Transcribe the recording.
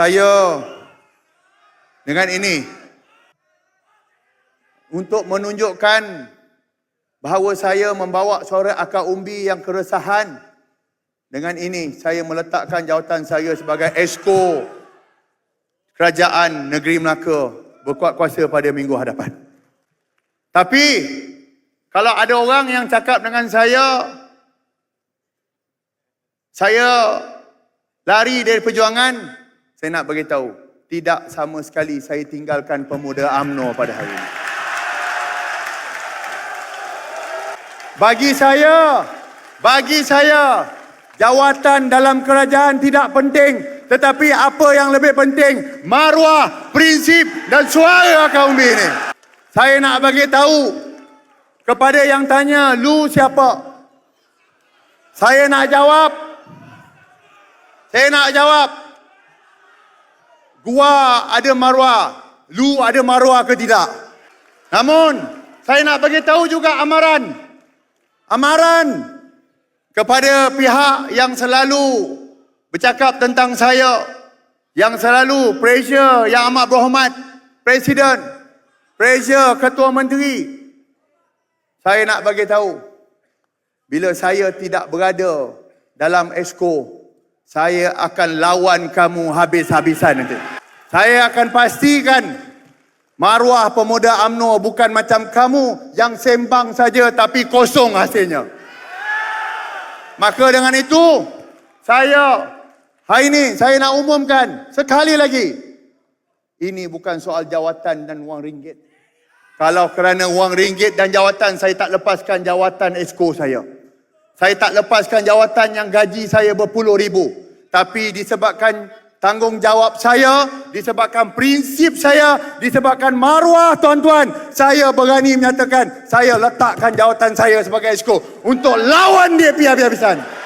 Saya dengan ini untuk menunjukkan bahawa saya membawa suara akar umbi yang keresahan. Dengan ini saya meletakkan jawatan saya sebagai esko Kerajaan Negeri Melaka berkuat kuasa pada minggu hadapan. Tapi kalau ada orang yang cakap dengan saya saya lari dari perjuangan, saya nak beritahu, tidak sama sekali saya tinggalkan pemuda AMNO pada hari ini. Bagi saya, bagi saya, jawatan dalam kerajaan tidak penting. Tetapi apa yang lebih penting, maruah, prinsip dan suara kaum ini. Saya nak bagi tahu kepada yang tanya, lu siapa? Saya nak jawab. Saya nak jawab. Gua ada maruah, lu ada maruah ke tidak? Namun, saya nak bagi tahu juga amaran. Amaran kepada pihak yang selalu bercakap tentang saya, yang selalu pressure yang amat berhormat, Presiden, pressure Ketua Menteri. Saya nak bagi tahu, bila saya tidak berada dalam esko, saya akan lawan kamu habis-habisan nanti. Saya akan pastikan maruah pemuda AMNO bukan macam kamu yang sembang saja tapi kosong hasilnya. Maka dengan itu, saya hari ini saya nak umumkan sekali lagi. Ini bukan soal jawatan dan wang ringgit. Kalau kerana wang ringgit dan jawatan, saya tak lepaskan jawatan esko saya. Saya tak lepaskan jawatan yang gaji saya berpuluh ribu. Tapi disebabkan tanggungjawab saya, disebabkan prinsip saya, disebabkan maruah tuan-tuan, saya berani menyatakan saya letakkan jawatan saya sebagai esko untuk lawan dia habis-habisan.